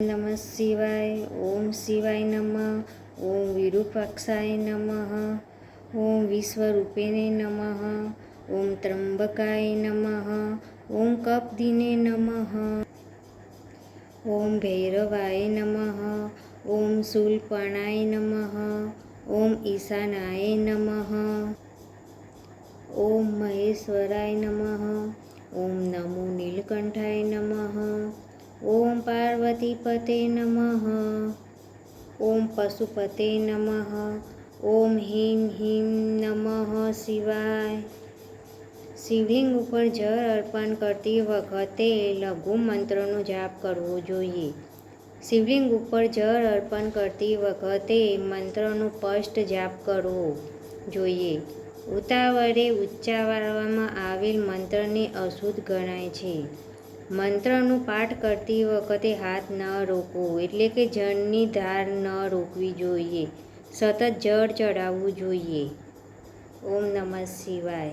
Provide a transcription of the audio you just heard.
નમઃ શિવાય ઓમ શિવાય નમ ઓમ વિરૂપાક્ષાય નમ ઓમ વિશ્વરૂપેને નમ ઓમ ત્રંબકાય નમ ઓમ કપદિને નમ ઓમ ભૈરવાય નમ ઓમ શૂલપણાય નમ ઓમ ઈશાનાય નમ ઓમ મહેશ્વરાય નમ ઓમ નમો નીલકંઠાય નમઃ ઓમ પાર્વતીપતે નમઃ. ઓમ પશુપતે નમઃ. ઓમ હિમ હિમ નમઃ શિવાય. શિવલિંગ ઉપર જળ અર્પણ કરતી વખતે લઘુ મંત્રનો જાપ કરવો જોઈએ. શિવલિંગ ઉપર જળ અર્પણ કરતી વખતે મંત્રનો સ્પષ્ટ જાપ કરવો જોઈએ. ઉતાવળે ઉચ્ચારવામાં આવેલ મંત્રને અશુદ્ધ ગણાય છે. મંત્રનો પાઠ કરતી વખતે હાથ ન રોકવો, એટલે કે જળની ધાર ન રોકવી જોઈએ. સતત જળ ચડાવવું જોઈએ. ઓમ નમઃ શિવાય.